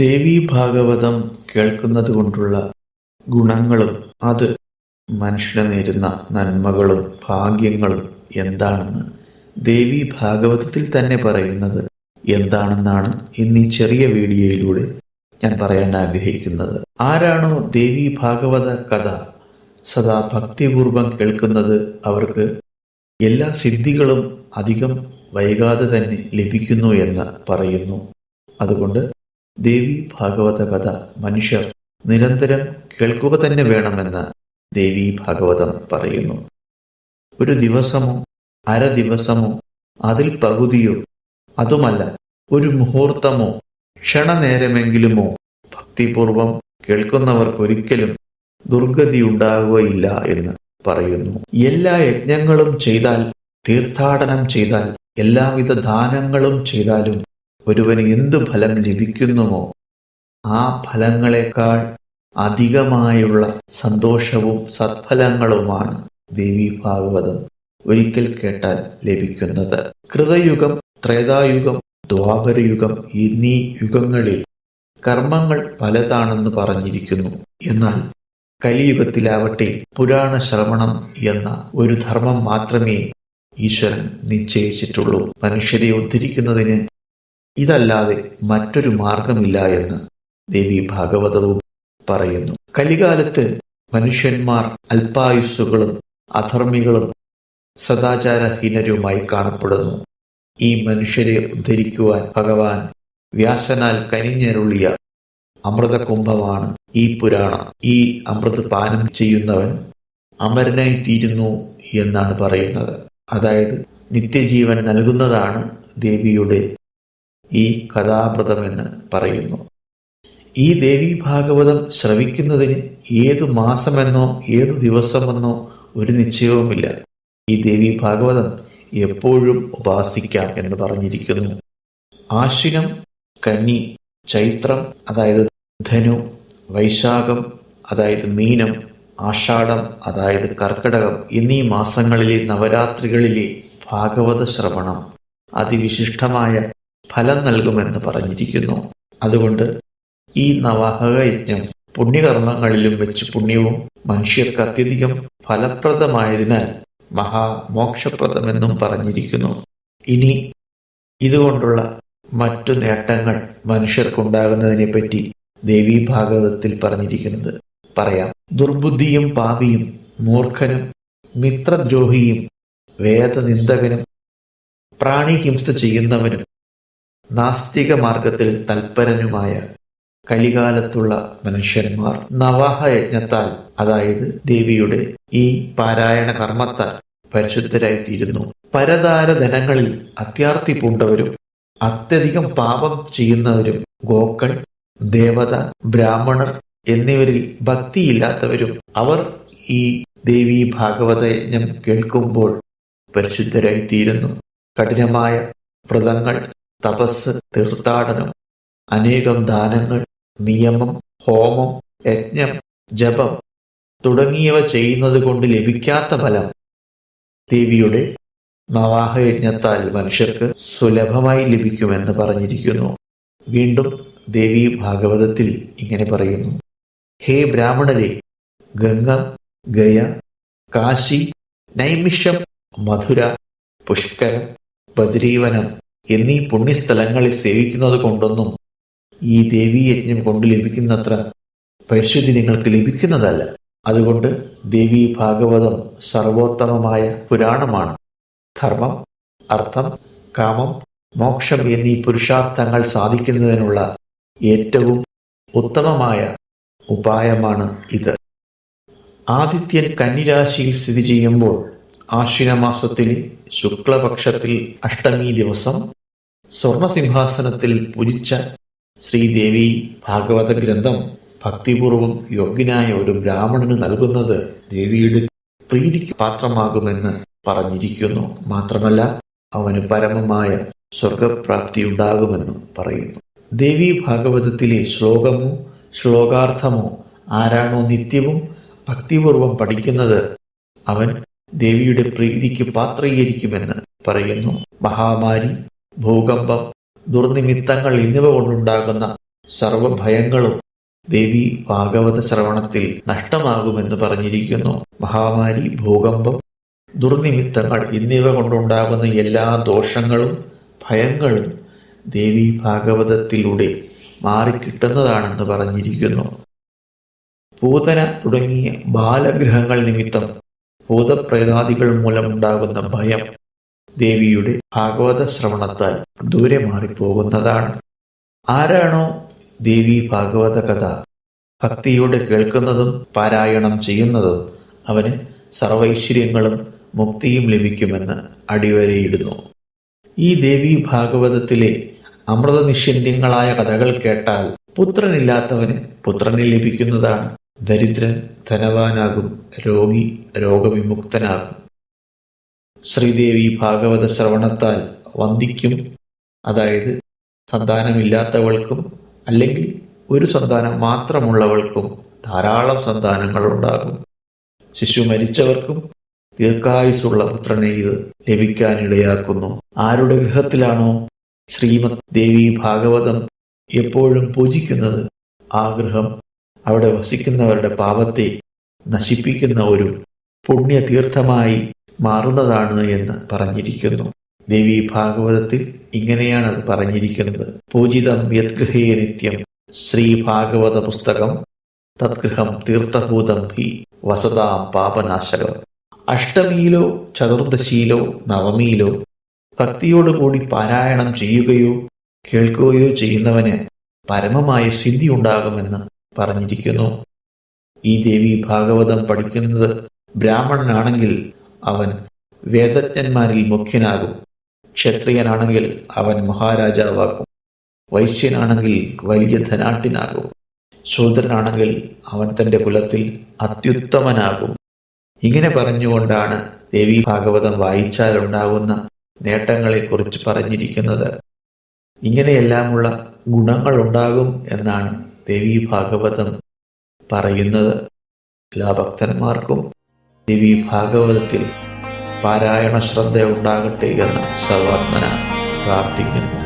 ദേവീ ഭാഗവതം കേൾക്കുന്നത് കൊണ്ടുള്ള ഗുണങ്ങളും അത് മനുഷ്യന് നേരുന്ന നന്മകളും ഭാഗ്യങ്ങളും എന്താണെന്ന് ദേവി ഭാഗവതത്തിൽ തന്നെ പറയുന്നത് എന്താണെന്നാണ് ഇന്ന് ചെറിയ വീഡിയോയിലൂടെ ഞാൻ പറയാൻ ആഗ്രഹിക്കുന്നത്. ആരാണോ ദേവി ഭാഗവത കഥ സദാ ഭക്തിപൂർവം കേൾക്കുന്നത് അവർക്ക് എല്ലാ സിദ്ധികളും അധികം വൈകാതെ തന്നെ ലഭിക്കുന്നു എന്ന് പറയുന്നു. അതുകൊണ്ട് ദേവി ഭാഗവത കഥ മനുഷ്യർ നിരന്തരം കേൾക്കുക തന്നെ വേണമെന്ന് ദേവി ഭാഗവതം പറയുന്നു. ഒരു ദിവസമോ അര ദിവസമോ അതിൽ പകുതിയോ അതുമല്ല ഒരു മുഹൂർത്തമോ ക്ഷണനേരമെങ്കിലുമോ ഭക്തിപൂർവം കേൾക്കുന്നവർക്കൊരിക്കലും ദുർഗതി ഉണ്ടാകുകയില്ല എന്ന് പറയുന്നു. എല്ലാ യജ്ഞങ്ങളും ചെയ്താൽ തീർത്ഥാടനം ചെയ്താൽ എല്ലാവിധ ദാനങ്ങളും ചെയ്താലും ഒരുവന് എന്തു ഫലം ലഭിക്കുന്നുവോ ആ ഫലങ്ങളെക്കാൾ അധികമായുള്ള സന്തോഷവും സത്ഫലങ്ങളുമാണ് ദേവി ഭാഗവതം ഒരിക്കൽ കേട്ടാൽ ലഭിക്കുന്നത്. കൃതയുഗം ത്രേതായുഗം ദ്വാപരയുഗം എന്നീ യുഗങ്ങളിൽ കർമ്മങ്ങൾ പലതാണെന്ന് പറഞ്ഞിരിക്കുന്നു. എന്നാൽ കലിയുഗത്തിലാവട്ടെ പുരാണ ശ്രവണം എന്ന ഒരു ധർമ്മം മാത്രമേ ഈശ്വരൻ നിശ്ചയിച്ചിട്ടുള്ളൂ. മനുഷ്യരെ ഉദ്ധരിക്കുന്നതിന് ഇതല്ലാതെ മറ്റൊരു മാർഗമില്ല എന്ന് ദേവി ഭാഗവതവും പറയുന്നു. കലികാലത്ത് മനുഷ്യന്മാർ അല്പായുസ്സുകളും അധർമ്മികളും സദാചാരഹീനരുമായി കാണപ്പെടുന്നു. ഈ മനുഷ്യരെ ഉദ്ധരിക്കുവാൻ ഭഗവാൻ വ്യാസനാൽ കനിഞ്ഞരുളിയ അമൃതകുംഭമാണ് ഈ പുരാണം. ഈ അമൃത് പാനം ചെയ്യുന്നവൻ അമരനായി തീരുന്നു എന്നാണ് പറയുന്നത്. അതായത് നിത്യജീവൻ നൽകുന്നതാണ് ദേവിയുടെ ഈ കഥാമൃതമെന്ന് പറയുന്നു. ഈ ദേവി ഭാഗവതം ശ്രവിക്കുന്നതിന് ഏതു മാസമെന്നോ ഏതു ദിവസമെന്നോ ഒരു നിശ്ചയവുമില്ല. ഈ ദേവി ഭാഗവതം എപ്പോഴും ഉപാസിക്കാം എന്ന് പറഞ്ഞിരിക്കുന്നു. ആശ്വിനം കന്നി ചൈത്രം അതായത് ധനു വൈശാഖം അതായത് മീനം ആഷാഢം അതായത് കർക്കിടകം എന്നീ മാസങ്ങളിലെ നവരാത്രികളിലെ ഭാഗവത ശ്രവണം അതിവിശിഷ്ടമായ ഫലം നൽകുമെന്ന് പറഞ്ഞിരിക്കുന്നു. അതുകൊണ്ട് ഈ നവാഹക യജ്ഞം പുണ്യകർമ്മങ്ങളിലും വെച്ച് പുണ്യവും മനുഷ്യർക്ക് അത്യധികം ഫലപ്രദമായതിനാൽ മഹാമോക്ഷപ്രദമെന്നും പറഞ്ഞിരിക്കുന്നു. ഇനി ഇതുകൊണ്ടുള്ള മറ്റു നേട്ടങ്ങൾ മനുഷ്യർക്കുണ്ടാകുന്നതിനെപ്പറ്റി ദേവീ ഭാഗവതത്തിൽ പറഞ്ഞിരിക്കുന്നത് പറയാം. ദുർബുദ്ധിയും പാപിയും മൂർഖനും മിത്രദ്രോഹിയും വേദനിന്ദകനും പ്രാണിഹിംസ ചെയ്യുന്നവനും നാസ്തിക മാർഗത്തിൽ തൽപരനുമായ കലികാലത്തുള്ള മനുഷ്യന്മാർ നവാഹ യജ്ഞത്താൽ അതായത് ദേവിയുടെ ഈ പാരായണ കർമ്മത്താൽ പരിശുദ്ധരായിത്തീരുന്നു. പരതാര ധനങ്ങളിൽ അത്യാർത്തി പൂണ്ടവരും അത്യധികം പാപം ചെയ്യുന്നവരും ഗോക്കൾ ദേവത ബ്രാഹ്മണർ എന്നിവരിൽ ഭക്തിയില്ലാത്തവരും അവർ ഈ ദേവി ഭാഗവത യജ്ഞം കേൾക്കുമ്പോൾ പരിശുദ്ധരായിത്തീരുന്നു. കഠിനമായ വ്രതങ്ങൾ തപസ് തീർത്ഥാടനം അനേകം ദാനങ്ങൾ നിയമം ഹോമം യജ്ഞം ജപം തുടങ്ങിയവ ചെയ്യുന്നത് കൊണ്ട് ലഭിക്കാത്ത ഫലം. ദേവിയുടെ നവാഹയജ്ഞത്താൽ മനുഷ്യർക്ക് സുലഭമായി ലഭിക്കുമെന്ന് പറഞ്ഞിരിക്കുന്നു. വീണ്ടും ദേവി ഭാഗവതത്തിൽ ഇങ്ങനെ പറയുന്നു. ഹേ ബ്രാഹ്മണരെ ഗംഗ ഗയ കാശി നൈമിഷം മധുര പുഷ്കരം ബദ്രീവനം എന്നീ പുണ്യസ്ഥലങ്ങളിൽ സേവിക്കുന്നത് കൊണ്ടൊന്നും ഈ ദേവീയജ്ഞം കൊണ്ട് ലഭിക്കുന്നത്ര പരിശുദ്ധി നിങ്ങൾക്ക് ലഭിക്കുന്നതല്ല. അതുകൊണ്ട് ദേവി ഭാഗവതം സർവോത്തമമായ പുരാണമാണ്. ധർമ്മം അർത്ഥം കാമം മോക്ഷം എന്നീ പുരുഷാർത്ഥങ്ങൾ സാധിക്കുന്നതിനുള്ള ഏറ്റവും ഉത്തമമായ ഉപായമാണ് ഇത്. ആദിത്യൻ കന്നിരാശിയിൽ സ്ഥിതി ചെയ്യുമ്പോൾ ആശ്വിനമാസത്തിലെ ശുക്ലപക്ഷത്തിൽ അഷ്ടമി ദിവസം സ്വർണസിംഹാസനത്തിൽ പൂജിച്ച ശ്രീദേവി ഭാഗവത ഗ്രന്ഥം ഭക്തിപൂർവം യോഗ്യനായ ഒരു ബ്രാഹ്മണന് നൽകുന്നത് ദേവിയുടെ പ്രീതിക്ക് പാത്രമാകുമെന്ന് പറഞ്ഞിരിക്കുന്നു. മാത്രമല്ല അവന് പരമമായ സ്വർഗപ്രാപ്തി ഉണ്ടാകുമെന്നും പറയുന്നു. ദേവി ഭാഗവതത്തിലെ ശ്ലോകമോ ശ്ലോകാർത്ഥമോ ആരാണോ നിത്യവും ഭക്തിപൂർവം പഠിക്കുന്നത് അവൻ ദേവിയുടെ പ്രീതിക്ക് പാത്രീകരിക്കുമെന്ന് പറയുന്നു. മഹാമാരി ഭൂകമ്പം ദുർനിമിത്തങ്ങൾ എന്നിവ കൊണ്ടുണ്ടാകുന്ന സർവഭയങ്ങളും ദേവി ഭാഗവത ശ്രവണത്തിൽ നഷ്ടമാകുമെന്ന് പറഞ്ഞിരിക്കുന്നു. മഹാമാരി ഭൂകമ്പം ദുർനിമിത്തങ്ങൾ എന്നിവ കൊണ്ടുണ്ടാകുന്ന എല്ലാ ദോഷങ്ങളും ഭയങ്ങളും ദേവി ഭാഗവതത്തിലൂടെ മാറിക്കിട്ടുന്നതാണെന്ന് പറഞ്ഞിരിക്കുന്നു. പൂതന തുടങ്ങിയ ബാലഗ്രഹങ്ങൾ നിമിത്തം ഭൂതപ്രേതാദികൾ മൂലമുണ്ടാകുന്ന ഭയം ദേവിയുടെ ഭാഗവത ശ്രവണത്താൽ ദൂരെ മാറിപ്പോകുന്നതാണ്. ആരാണോ ദേവി ഭാഗവത കഥ ഭക്തിയോടെ കേൾക്കുന്നതും പാരായണം ചെയ്യുന്നതും അവന് സർവൈശ്വര്യങ്ങളും മുക്തിയും ലഭിക്കുമെന്ന് അടിവരയിടുന്നു. ഈ ദേവി ഭാഗവതത്തിലെ അമൃതനിഷ്യന്യങ്ങളായ കഥകൾ കേട്ടാൽ പുത്രനില്ലാത്തവന് പുത്രനെ ലഭിക്കുന്നതാണ്. ദരിദ്രൻ ധനവാനാകും രോഗി രോഗവിമുക്തനാകും. ശ്രീദേവി ഭാഗവത ശ്രവണത്താൽ വന്ദിക്കും. അതായത് സന്താനമില്ലാത്തവൾക്കും അല്ലെങ്കിൽ ഒരു സന്താനം മാത്രമുള്ളവൾക്കും ധാരാളം സന്താനങ്ങൾ ഉണ്ടാകും ശിശു മരിച്ചവർക്കും ദീർഘായുസുള്ള പുത്രനെ ഇത് ലഭിക്കാനിടയാക്കുന്നു ആരുടെ ഗൃഹത്തിലാണോ ശ്രീമദ് ദേവി ഭാഗവതം എപ്പോഴും പൂജിക്കുന്നത് ആ ഗൃഹം അവിടെ വസിക്കുന്നവരുടെ പാപത്തെ നശിപ്പിക്കുന്ന ഒരു പുണ്യതീർത്ഥമായി മാറുന്നതാണ് എന്ന് പറഞ്ഞിരിക്കുന്നു. ദേവി ഭാഗവതത്തിൽ ഇങ്ങനെയാണ് അത് പറഞ്ഞിരിക്കുന്നത്. പൂജിതം യദ്ഗൃഹേ നിത്യം. ശ്രീ ഭാഗവത പുസ്തകം. തദ്ഗൃഹം തീർത്ഥഭൂതം ഹി വസതാം പാപനാശകം. അഷ്ടമിയിലോ ചതുർദശിയിലോ നവമിയിലോ ഭക്തിയോടുകൂടി പാരായണം ചെയ്യുകയോ കേൾക്കുകയോ ചെയ്യുന്നവന് പരമമായ സിദ്ധി ഉണ്ടാകുമെന്ന് പറഞ്ഞിരിക്കുന്നു. ഈ ദേവി ഭാഗവതം പഠിക്കുന്നത് ബ്രാഹ്മണനാണെങ്കിൽ അവൻ വേദജ്ഞന്മാരിൽ മുഖ്യനാകും. ക്ഷത്രിയനാണെങ്കിൽ അവൻ മഹാരാജാവാകും. വൈശ്യനാണെങ്കിൽ വലിയ ധനാട്ടിനാകും ശൂദ്രനാണെങ്കിൽ അവൻ തന്റെ കുലത്തിൽ അത്യുത്തമനാകും. ഇങ്ങനെ പറഞ്ഞുകൊണ്ടാണ് ദേവി ഭാഗവതം വായിച്ചാലുണ്ടാകുന്ന നേട്ടങ്ങളെക്കുറിച്ച് പറഞ്ഞിരിക്കുന്നത്. ഇങ്ങനെയെല്ലാമുള്ള ഗുണങ്ങളുണ്ടാകും എന്നാണ് ദേവി ഭാഗവതം പറയുന്നത്. എല്ലാ ഭക്തന്മാർക്കും ദേവി ഭാഗവതത്തിൽ പാരായണ ശ്രദ്ധ ഉണ്ടാകട്ടെ എന്ന് സർവാത്മന പ്രാർത്ഥിക്കുന്നു.